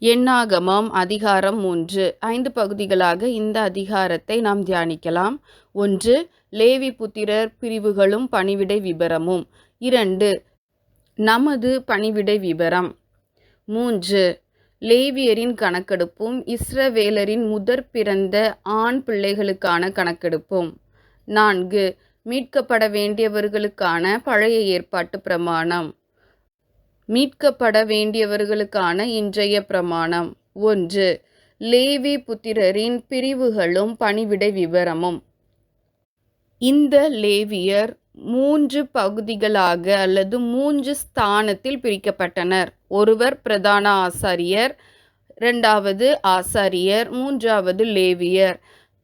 எண்ணாகமம் அதிகாரம் மூன்று. ஐந்து பகுதிகளாக இந்த அதிகாரத்தை நாம் தியானிக்கலாம். ஒன்று லேவி புத்திரர் பிரிவுகளும் பணிவிடை விபரமும். இரண்டு நமது பணிவிடை விபரம். மூன்று லேவியரின் கணக்கெடுப்பும் இஸ்ரவேலரின் முதற் பிறந்த ஆண் பிள்ளைகளுக்கான கணக்கெடுப்பும். நான்கு மீட்கப்பட வேண்டியவர்களுக்கான பழைய ஏற்பாட்டு பிரமாணம். மீட்கப்பட வேண்டியவர்களுக்கான இன்றைய பிரமாணம். ஒன்று. லேவி புத்திரரின் பிரிவுகளும் பணிவிடை விவரமும் இந்த லேவியர் மூன்று பகுதிகளாக அல்லது மூன்று ஸ்தானத்தில் பிரிக்கப்பட்டனர். ஒருவர் பிரதான ஆசாரியர் இரண்டாவது ஆசாரியர் மூன்றாவது லேவியர்.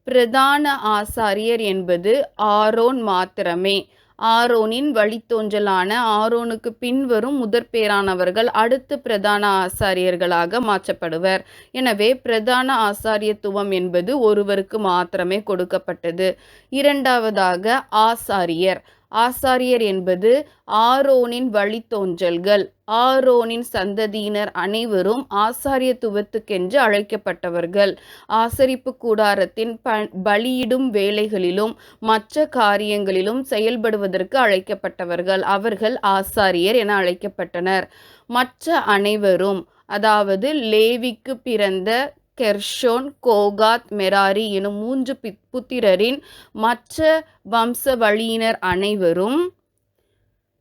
பிரதான ஆசாரியர் என்பது ஆரோன் மாத்திரமே. ஆரோனின் வழித்தோன்றலான ஆரோனுக்கு பின்வரும் முதற்பேரானவர்கள் அடுத்து பிரதான ஆசாரியர்களாக மாற்றப்படுவர். எனவே பிரதான ஆசாரியத்துவம் என்பது ஒருவருக்கு மாத்திரமே கொடுக்கப்பட்டது. இரண்டாவதாக ஆசாரியர். ஆசாரியர் என்பது ஆரோனின் வழித்தோன்றல்கள். ஆரோனின் சந்ததியினர் அனைவரும் ஆசாரியத்துவத்துக்கென்று அழைக்கப்பட்டவர்கள். ஆசரிப்பு கூடாரத்தின் ப பலியிடும் வேலைகளிலும் மற்ற காரியங்களிலும் செயல்படுவதற்கு அழைக்கப்பட்டவர்கள். அவர்கள் ஆசாரியர் என அழைக்கப்பட்டனர். மற்ற அனைவரும் அதாவது லேவிக்கு பிறந்த கெர்ஷோன் கோகாத் மெராரி எனும் மூன்று புத்திரரின் மற்ற வம்ச வழியினர் அனைவரும்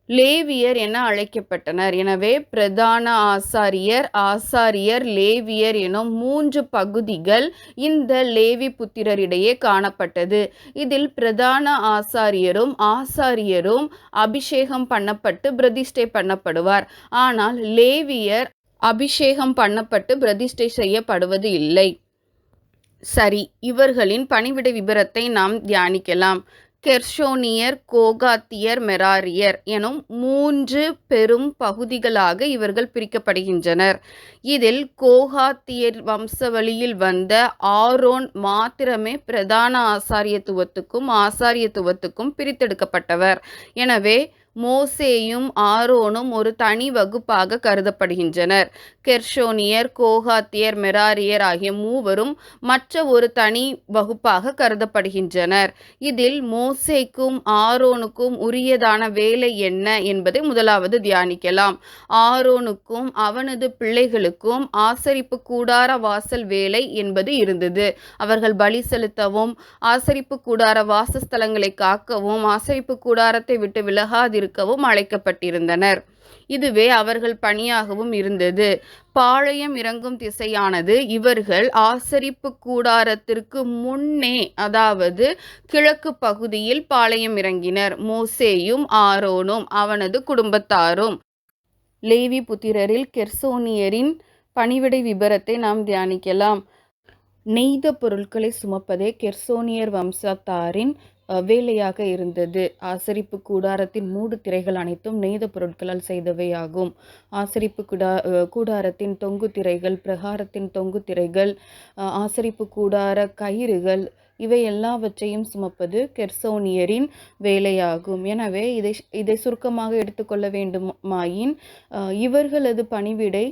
லேவியர் என அழைக்கப்பட்டனர். எனவே பிரதான ஆசாரியர் ஆசாரியர் லேவியர் எனும் மூன்று பகுதிகள் இந்த லேவி புத்திரரிடையே காணப்பட்டது. இதில் பிரதான ஆசாரியரும் ஆசாரியரும் அபிஷேகம் பண்ணப்பட்டு பிரதிஷ்டை பண்ணப்படுவார். ஆனால் லேவியர் அபிஷேகம் பண்ணப்பட்டு பிரதிஷ்டை செய்யப்படுவது இல்லை. சரி இவர்களின் பணிவிட விபரத்தை நாம் தியானிக்கலாம். கெர்ஷோனியர் கோகாத்தியர் மெராரியர் எனும் மூன்று பெரும் பகுதிகளாக இவர்கள் பிரிக்கப்படுகின்றனர். இதில் கோகாத்தியர் வம்சவழியில் வந்த ஆரோன் மாத்திரமே பிரதான ஆசாரியத்துவத்துக்கும் ஆசாரியத்துவத்துக்கும் பிரித்தெடுக்கப்பட்டவர். எனவே மோசேயும் ஆரோனும் ஒரு தனி வகுப்பாக கருதப்படுகின்றனர். கெர்ஷோனியர் கோகாத்தியர் மெராரியர் ஆகிய மூவரும் மற்ற ஒரு தனி வகுப்பாக கருதப்படுகின்றனர். இதில் மோசேக்கும் ஆரோனுக்கும் உரியதான வேலை என்ன என்பதை முதலாவது தியானிக்கலாம். ஆரோனுக்கும் அவனது பிள்ளைகளுக்கும் ஆசரிப்பு கூடார வாசல் வேலை என்பது இருந்தது. அவர்கள் பலி செலுத்தவும் ஆசரிப்பு கூடார வாசஸ்தலங்களை காக்கவும் ஆசரிப்பு கூடாரத்தை விட்டு இருக்கவும் அழைக்கப்பட்டிருந்தனர். இதுவே அவர்கள் பணியாகவும் இருந்தது. பாளையம் இறங்கும் திசையானது இவர்கள் ஆசரிப்பு கூடாரத்திற்கு முன்னே அதாவது கிழக்கு பகுதியில் பாளையம் இறங்கினர். மோசேயும் ஆரோனும் அவனது குடும்பத்தாரும். லேவி புத்திரரில் கெர்சோனியரின் பணிவிடை விபரத்தை நாம் தியானிக்கலாம். நெய்த பொருட்களை சுமப்பதே கெர்சோனியர் வம்சத்தாரின் வேலையாக இருந்தது. ஆசரிப்பு கூடாரத்தின் மூடு திரைகள் அனைத்தும் நெய்த பொருட்களால் செய்தவையாகும் ஆசரிப்பு கூடா கூடாரத்தின் தொங்கு திரைகள் பிரகாரத்தின் தொங்கு திரைகள் ஆசரிப்பு கூடார கயிறுகள் இவை எல்லாவற்றையும் சுமப்பது கெர்சோனியரின் வேலையாகும். எனவே இதை இதை சுருக்கமாக எடுத்துக்கொள்ள வேண்டுமாயின் இவர்களது பணிவிடை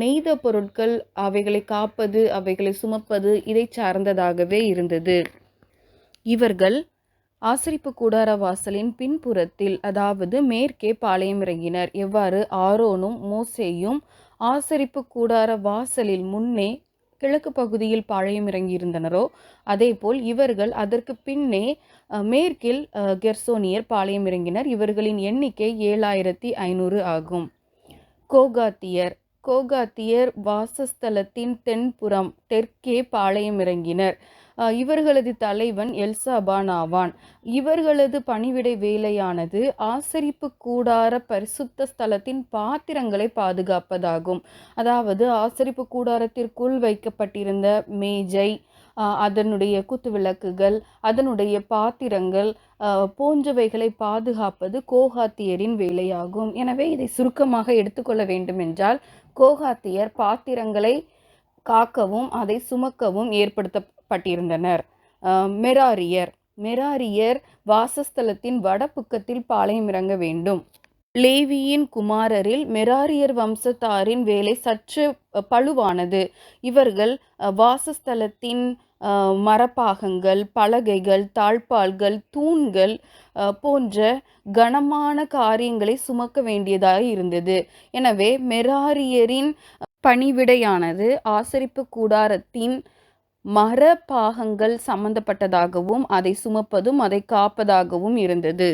நெய்த பொருட்கள் அவைகளை காப்பது அவைகளை சுமப்பது இதை சார்ந்ததாகவே இருந்தது. இவர்கள் ஆசரிப்பு கூடார வாசலின் பின்புறத்தில் அதாவது மேற்கே பாளையம் இறங்கினர். எவ்வாறு? ஆரோனும் மோசேயும் ஆசரிப்பு கூடார வாசலில் முன்னே கிழக்கு பகுதியில் பாளையம் இறங்கியிருந்தனரோ அதேபோல் இவர்கள் அதற்கு பின்னே மேற்கில் கெர்சோனியர் பாளையம் இறங்கினர். இவர்களின் எண்ணிக்கை ஏழாயிரத்தி ஐநூறு ஆகும். கோகாத்தியர். கோகாத்தியர் வாசஸ்தலத்தின் தென்புறம் தெற்கே பாளையம் இறங்கினர். இவர்களது தலைவன் எல்சாபான் ஆவான் இவர்களது பணிவிடை வேலையானது ஆசரிப்பு கூடார பரிசுத்த ஸ்தலத்தின் பாத்திரங்களை பாதுகாப்பதாகும். அதாவது ஆசரிப்பு கூடாரத்திற்குள் வைக்கப்பட்டிருந்த மேஜை அதனுடைய குத்து விளக்குகள் அதனுடைய பாத்திரங்கள் போன்றவைகளை பாதுகாப்பது கோகாத்தியரின் வேலையாகும். எனவே இதை சுருக்கமாக எடுத்துக்கொள்ள வேண்டும் என்றால் கோகாத்தியர் பாத்திரங்களை காக்கவும் அதை சுமக்கவும் பட்டிருந்தனர். மெராரியர். மெராரியர் வாசஸ்தலத்தின் வடபுக்கத்தில் பாளையம் இறங்க வேண்டும். லேவியின் குமாரரில் மெராரியர் வம்சத்தாரின் வேலை சற்று பழுவானது பளுவானது. இவர்கள் வாசஸ்தலத்தின் மரப்பாகங்கள் பலகைகள் தாழ்பால்கள் தூண்கள் போன்ற கனமான காரியங்களை சுமக்க வேண்டியதாக இருந்தது. எனவே மெராரியரின் பணிவிடையானது ஆசரிப்பு கூடாரத்தின் மர பாகங்கள் சம்பந்தப்பட்டதாகவும் அதை சுமப்பதும் அதை காப்பதாகவும் இருந்தது.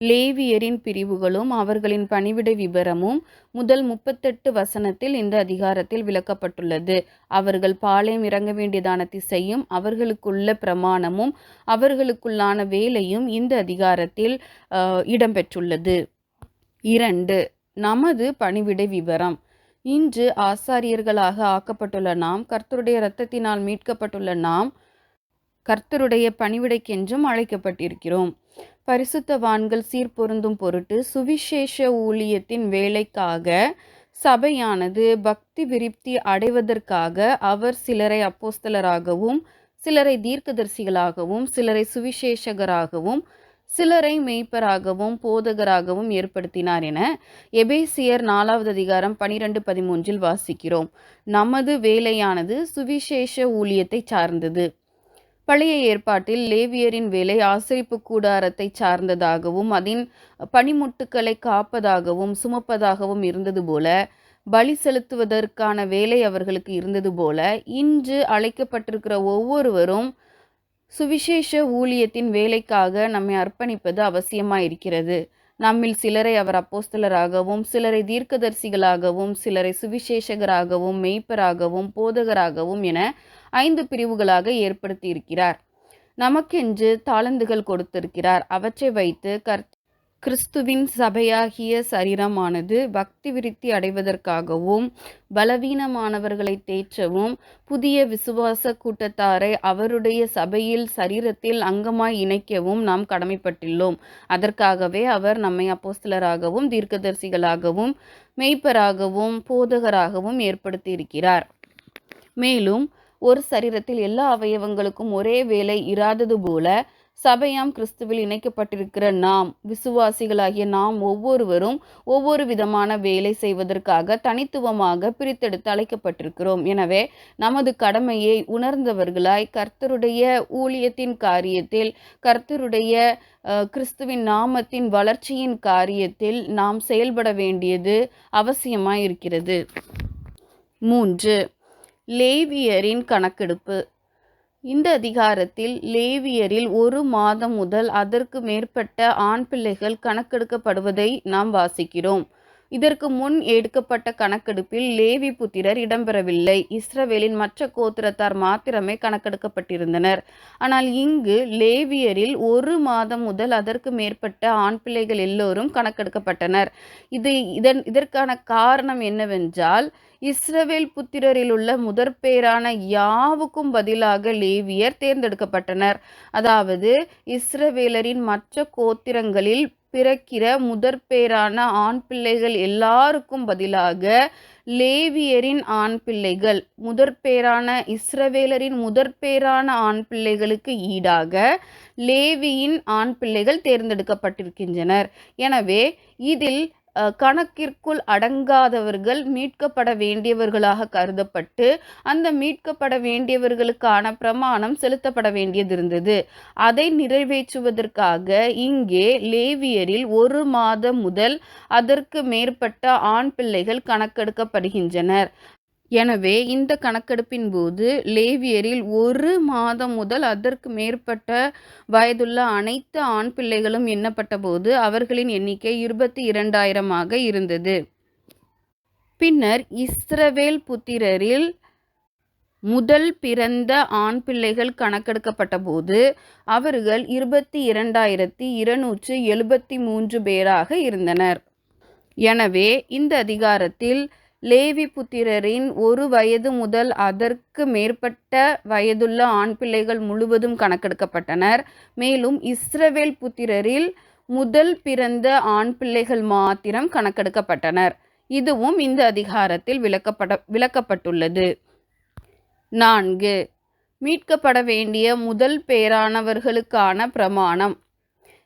லேவியரின் பிரிவுகளும் அவர்களின் பணிவிடை விபரமும் முதல் முப்பத்தெட்டு வசனத்தில் இந்த அதிகாரத்தில் விளக்கப்பட்டுள்ளது. அவர்கள் பாளையம் இறங்க வேண்டியதான திசையும் அவர்களுக்குள்ள பிரமாணமும் அவர்களுக்குள்ளான வேலையும் இந்த அதிகாரத்தில் இடம்பெற்றுள்ளது. இரண்டு நமது பணிவிடை விவரம் இன்று ஆசாரியர்களாக ஆக்கப்பட்டுள்ள நாம் கர்த்தருடைய இரத்தத்தினால் மீட்கப்பட்டுள்ள நாம் கர்த்தருடைய பணிவிடைக்கென்றும் அழைக்கப்பட்டிருக்கிறோம். பரிசுத்தவான்கள் சீர்பொருந்தும் பொருட்டு சுவிசேஷ ஊழியத்தின் வேலைக்காக சபையானது பக்தி விருப்தி அடைவதற்காக அவர் சிலரை அப்போஸ்தலராகவும் சிலரை தீர்க்கதரிசிகளாகவும் சிலரை சுவிசேஷகராகவும் சிலரை மெய்ப்பராகவும் போதகராகவும் ஏற்படுத்தினார் என எபேசியர் நாலாவது அதிகாரம் பனிரெண்டு பதிமூன்றில் வாசிக்கிறோம். நமது வேலையானது சுவிசேஷ ஊழியத்தை சார்ந்தது. பழைய ஏற்பாட்டில் லேவியரின் வேலை ஆசரிப்பு கூடாரத்தை சார்ந்ததாகவும் அதன் பனிமுட்டுக்களை காப்பதாகவும் சுமப்பதாகவும் இருந்தது போல பலி செலுத்துவதற்கான வேலை அவர்களுக்கு இருந்தது போல இன்று அழைக்கப்பட்டிருக்கிற ஒவ்வொருவரும் சுவிசேஷ ஊழியத்தின் வேலைக்காக நம்மை அர்ப்பணிப்பது அவசியமாக இருக்கிறது நம்மில் சிலரை அவர் அப்போஸ்தலராகவும் சிலரை தீர்க்கதரிசிகளாகவும் சிலரை சுவிசேஷகராகவும் மெய்ப்பராகவும் போதகராகவும் என ஐந்து பிரிவுகளாக ஏற்படுத்தியிருக்கிறார். நமக்கென்று தாளந்துகள் கொடுத்திருக்கிறார். அவற்றை வைத்து கர்த்த கிறிஸ்துவின் சபையாகிய சரீரமானது பக்தி விருத்தி அடைவதற்காகவும் பலவீனமானவர்களை தேற்றவும் புதிய விசுவாச கூட்டத்தாரை அவருடைய சபையில் சரீரத்தில் அங்கமாய் இணைக்கவும் நாம் கடமைப்பட்டுள்ளோம். அதற்காகவே அவர் நம்மை அப்போஸ்தலராகவும் தீர்க்கதரிசிகளாகவும் மெய்ப்பராகவும் போதகராகவும் ஏற்படுத்தியிருக்கிறார். மேலும் ஒரு சரீரத்தில் எல்லா அவயவங்களுக்கும் ஒரே வேலை இராதது போல சபையாம் கிறிஸ்துவில் இணைக்கப்பட்டிருக்கிற நாம் விசுவாசிகளாகிய நாம் ஒவ்வொருவரும் ஒவ்வொரு விதமான வேலை செய்வதற்காக தனித்துவமாக பிரித்தெடுத்து அழைக்கப்பட்டிருக்கிறோம். எனவே நமது கடமையை உணர்ந்தவர்களாய் கர்த்தருடைய ஊழியத்தின் காரியத்தில் கர்த்தருடைய கிறிஸ்துவின் நாமத்தின் வளர்ச்சியின் காரியத்தில் நாம் செயல்பட வேண்டியது அவசியமாய் இருக்கிறது மூன்று லேவியரின் கணக்கெடுப்பு. இந்த அதிகாரத்தில் லேவியரில் ஒரு மாதம் முதல் அதற்கு மேற்பட்ட ஆண் பிள்ளைகள் கணக்கெடுக்கப்படுவதை நாம் வாசிக்கிறோம். இதற்கு முன் எடுக்கப்பட்ட கணக்கெடுப்பில் லேவி புத்திரர் இடம்பெறவில்லை. இஸ்ரவேலின் மற்ற கோத்திரத்தார் மாத்திரமே கணக்கெடுக்கப்பட்டிருந்தனர். ஆனால் இங்கு லேவியரில் ஒரு மாதம் முதல் அதற்கு மேற்பட்ட ஆண் பிள்ளைகள் எல்லோரும் கணக்கெடுக்கப்பட்டனர். இது இதன் இதற்கான காரணம் என்னவென்றால் இஸ்ரவேல் புத்திரரில் உள்ள முதற்பேரான யாவுக்கும் பதிலாக லேவியர் தேர்ந்தெடுக்கப்பட்டனர். அதாவது இஸ்ரவேலரின் மற்ற கோத்திரங்களில் பிறக்கிற முதற்பேரான ஆண் பிள்ளைகள் எல்லாருக்கும் பதிலாக லேவியரின் ஆண் பிள்ளைகள். முதற்பேரான இஸ்ரவேலரின் முதற்பேரான ஆண் பிள்ளைகளுக்கு ஈடாக லேவியின் ஆண் பிள்ளைகள் தேர்ந்தெடுக்கப்பட்டிருக்கின்றனர். எனவே இதில் கணக்கிற்குள் அடங்காதவர்கள் மீட்கப்பட வேண்டியவர்களாக கருதப்பட்டு அந்த மீட்கப்பட வேண்டியவர்களுக்கான பிரமாணம் செலுத்தப்பட வேண்டியது இருந்தது. அதை நிறைவேற்றுவதற்காக இங்கே லேவியரில் ஒரு மாதம் முதல் அதற்கு மேற்பட்ட ஆண் பிள்ளைகள் கணக்கெடுக்கப்படுகின்றனர். எனவே இந்த கணக்கெடுப்பின் போது லேவியரில் ஒரு மாதம் முதல் அதற்கு மேற்பட்ட வயதுள்ள அனைத்து ஆண் பிள்ளைகளும் எண்ணப்பட்ட போது அவர்களின் எண்ணிக்கை இருபத்தி இரண்டாயிரமாக இருந்தது. பின்னர் இஸ்ரவேல் புத்திரரில் முதல் பிறந்த ஆண் பிள்ளைகள் கணக்கெடுக்கப்பட்ட போது அவர்கள் இருபத்தி இரண்டாயிரத்தி இருநூற்று எழுபத்தி மூன்று பேராக இருந்தனர். எனவே இந்த அதிகாரத்தில் லேவி புத்திரரின் ஒரு வயது முதல் அதற்கு மேற்பட்ட வயதுள்ள ஆண் பிள்ளைகள் முழுவதும் கணக்கெடுக்கப்பட்டனர். மேலும் இஸ்ரவேல் புத்திரரில் முதல் பிறந்த ஆண் பிள்ளைகள் மாத்திரம் கணக்கெடுக்கப்பட்டனர். இதுவும் இந்த அதிகாரத்தில் விளக்கப்பட விளக்கப்பட்டுள்ளது. நான்கு. மீட்கப்பட வேண்டிய முதல் பேரானவர்களுக்கான பிரமாணம்.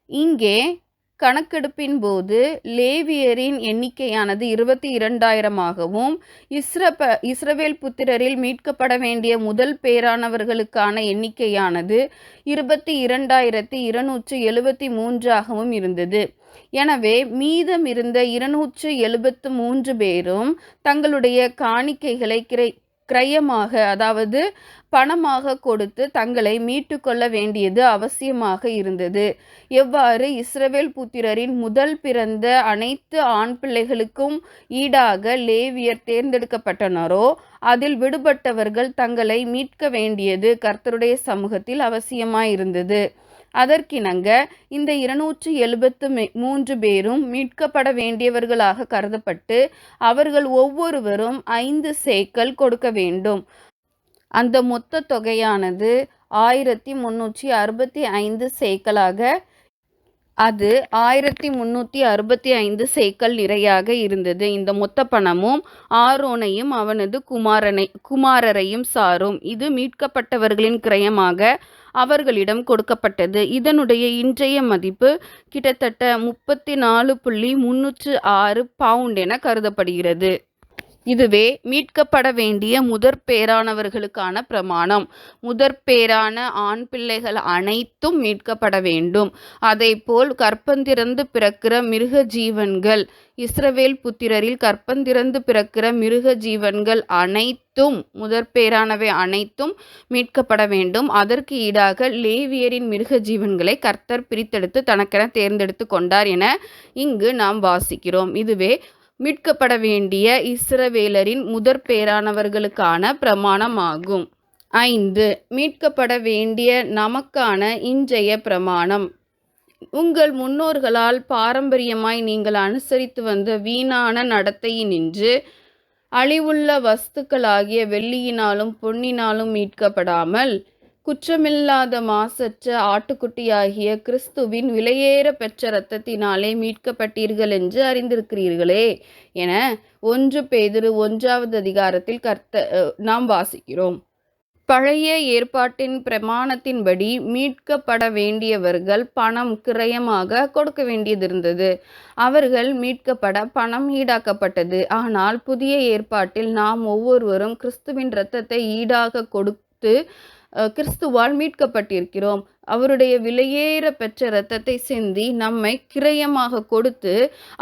இங்கே கணக்கெடுப்பின் போது லேவியரின் எண்ணிக்கையானது இருபத்தி இரண்டாயிரமாகவும் இஸ்ரப இஸ்ரவேல் புத்திரரில் மீட்கப்பட வேண்டிய முதல் பேரானவர்களுக்கான எண்ணிக்கையானது இருபத்தி இரண்டாயிரத்தி இருநூற்று எழுபத்தி மூன்றாகவும் இருந்தது. எனவே மீதம் இருந்த இருநூற்று எழுபத்து மூன்று பேரும் தங்களுடைய காணிக்கைகளை கிரை கிரயமாக அதாவது பணமாக கொடுத்து தங்களை மீட்டு கொள்ள வேண்டியது அவசியமாக இருந்தது. எவ்வாறு? இஸ்ரவேல் புத்திரரின் முதல் பிறந்த அனைத்து ஆண் பிள்ளைகளுக்கும் ஈடாக லேவியர் தேர்ந்தெடுக்கப்பட்டனரோ அதில் விடுபட்டவர்கள் தங்களை மீட்க வேண்டியது கர்த்தருடைய சமூகத்தில் அவசியமாயிருந்தது. அதற்கிணங்க இந்த இருநூற்று எழுபத்து மூன்று பேரும் மீட்கப்பட வேண்டியவர்களாக கருதப்பட்டு அவர்கள் ஒவ்வொருவரும் ஐந்து சேக்கல் கொடுக்க வேண்டும். அந்த மொத்த தொகையானது ஆயிரத்தி முன்னூற்றி அறுபத்தி ஐந்து சேக்கலாக அது ஆயிரத்தி முன்னூற்றி அறுபத்தி ஐந்து சேக்கல் நிறையாக இருந்தது. இந்த மொத்த பணமும் ஆரோனையும் அவனது குமாரனை குமாரரையும் சாரும். இது மீட்கப்பட்டவர்களின் கிரயமாக அவர்களிடம் கொடுக்கப்பட்டது. இதனுடைய இன்றைய மதிப்பு கிட்டத்தட்ட முப்பத்தி நாலு புள்ளி முன்னூற்று ஆறு பவுண்ட் என கருதப்படுகிறது. இதுவே மீட்கப்பட வேண்டிய முதற் பேரானவர்களுக்கான பிரமாணம். முதற் பேரான ஆண் பிள்ளைகள் அனைத்தும் மீட்கப்பட வேண்டும். அதேபோல் கற்பந்திறந்து பிறக்கிற மிருக ஜீவன்கள் இஸ்ரவேல் புத்திரரில் கற்பந்திறந்து பிறக்கிற மிருக ஜீவன்கள் அனைத்தும் முதற் பேரானவை அனைத்தும் மீட்கப்பட வேண்டும். அதற்கு ஈடாக லேவியரின் மிருக ஜீவன்களை கர்த்தர் பிரித்தெடுத்து தனக்கென தேர்ந்தெடுத்து கொண்டார் என இங்கு நாம் வாசிக்கிறோம். இதுவே மீட்கப்பட வேண்டிய இஸ்ரவேலரின் முதற் பேரானவர்களுக்கான பிரமாணமாகும். ஐந்து மீட்கப்பட வேண்டிய நமக்கான இன்றைய பிரமாணம். உங்கள் முன்னோர்களால் பாரம்பரியமாய் நீங்கள் அனுசரித்து வந்த வீணான நடத்தையினின்று அழிவுள்ள வஸ்துக்களாகிய வெள்ளியினாலும் பொன்னினாலும் மீட்கப்படாமல் குற்றமில்லாத மாசற்ற ஆட்டுக்குட்டியாகிய கிறிஸ்துவின் விலையேற பெற்ற இரத்தத்தினாலே மீட்கப்பட்டீர்கள் என்று அறிந்திருக்கிறீர்களே என ஒன்று பேதிரு ஒன்றாவது அதிகாரத்தில் கர்த்த நாம் வாசிக்கிறோம். பழைய ஏற்பாட்டின் பிரமாணத்தின்படி மீட்கப்பட வேண்டியவர்கள் பணம் கிரயமாக கொடுக்க வேண்டியதிருந்தது. அவர்கள் மீட்கப்பட பணம் ஈடாக்கப்பட்டது. ஆனால் புதிய ஏற்பாட்டில் நாம் ஒவ்வொருவரும் கிறிஸ்துவின் இரத்தத்தை ஈடாக கொடுத்து கிறிஸ்துவால் மீட்கப்பட்டிருக்கிறோம். அவருடைய விலையேற பெற்ற இரத்தத்தை சிந்தி நம்மை கிரயமாக கொடுத்து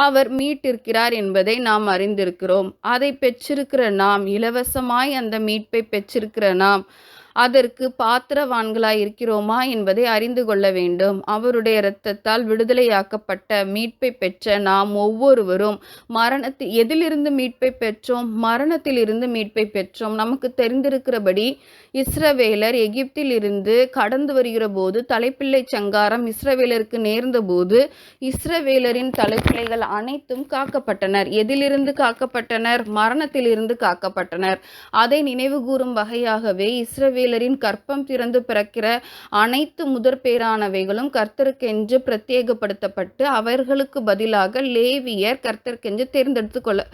அவர் மீட்டிருக்கிறார் என்பதை நாம் அறிந்திருக்கிறோம். அதை பெற்றிருக்கிற நாம் இலவசமாய் அந்த மீட்பை பெற்றிருக்கிற நாம் அதற்கு பாத்திரவான்களாய் இருக்கிறோமா என்பதை அறிந்து கொள்ள வேண்டும். அவருடைய இரத்தத்தால் விடுதலையாக்கப்பட்ட மீட்பை பெற்ற நாம் ஒவ்வொருவரும் மரணத்தில் எதிலிருந்து மீட்பை பெற்றோம்? மரணத்திலிருந்து மீட்பை பெற்றோம். நமக்கு தெரிந்திருக்கிறபடி இஸ்ரவேலர் எகிப்தில் இருந்து கடந்து வருகிற போது தலைப்பிள்ளை சங்காரம் இஸ்ரவேலருக்கு நேர்ந்த போது இஸ்ரவேலரின் தலைப்பிள்ளைகள் அனைத்தும் காக்கப்பட்டனர். எதிலிருந்து காக்கப்பட்டனர்? மரணத்திலிருந்து காக்கப்பட்டனர். அதை நினைவு கூறும் வகையாகவே இஸ்ரவேலரின் கற்பம் திறந்து பிறக்கிற அனைத்து முதற் பேரானவைகளும் கர்த்தருக்கென்று பிரத்யேகப்படுத்தப்பட்டு அவர்களுக்கு பதிலாக லேவியர் கர்த்தருக்கென்று தேர்ந்தெடுத்து கொள்ள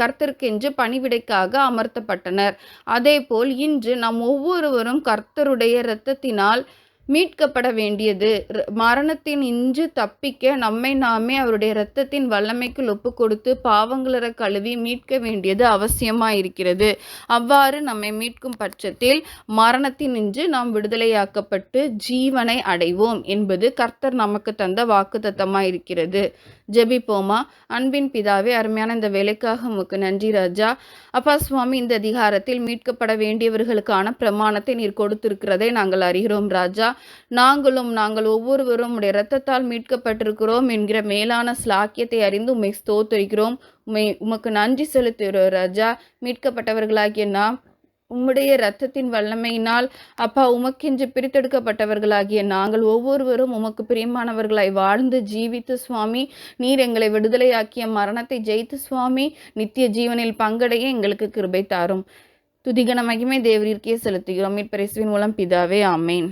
கர்த்தருக்கென்று பணிவிடைக்காக அமர்த்தப்பட்டனர். அதேபோல் இன்று நாம் ஒவ்வொருவரும் கர்த்தருடைய இரத்தத்தினால் மீட்கப்பட வேண்டியது மரணத்தின் இன்று தப்பிக்க நம்மை நாமே அவருடைய இரத்தத்தின் வல்லமைக்குள் ஒப்பு கொடுத்து பாவங்களற கழுவி மீட்க வேண்டியது அவசியமாக இருக்கிறது அவ்வாறு நம்மை மீட்கும் பட்சத்தில் மரணத்தின் இன்று நாம் விடுதலையாக்கப்பட்டு ஜீவனை அடைவோம் என்பது கர்த்தர் நமக்கு தந்த வாக்கு இருக்கிறது ஜெபிப்போமா? அன்பின் பிதாவே அருமையான இந்த வேலைக்காக உமக்கு நன்றி ராஜா. அப்பா சுவாமி இந்த அதிகாரத்தில் மீட்கப்பட வேண்டியவர்களுக்கான பிரமாணத்தை நீர் கொடுத்திருக்கிறதை நாங்கள் அறிகிறோம் ராஜா. நாங்களும் நாங்கள் ஒவ்வொருவரும் உடைய இரத்தத்தால் மீட்கப்பட்டிருக்கிறோம் என்கிற மேலான ஸ்லாக்கியத்தை அறிந்து உண்மை ஸ்தோத்தரிக்கிறோம். உமை உமக்கு நன்றி செலுத்துகிறோம் ராஜா. மீட்கப்பட்டவர்களாகிய நாம் உம்முடைய இரத்தத்தின் வல்லமையினால் அப்பா உமக்கென்று பிரித்தெடுக்கப்பட்டவர்களாகிய நாங்கள் ஒவ்வொருவரும் உமக்கு பிரியமானவர்களாய் வாழ்ந்து ஜீவித்து சுவாமி. நீர் எங்களை விடுதலையாக்கிய மரணத்தை ஜெயித்து சுவாமி. நித்திய ஜீவனில் பங்கடைய எங்களுக்கு கிருபை தாரும். துதிகன மகிமை தேவரிற்கே செலுத்துகிறோம். மீட்பரிசுவின் மூலம் பிதாவே ஆமேன்.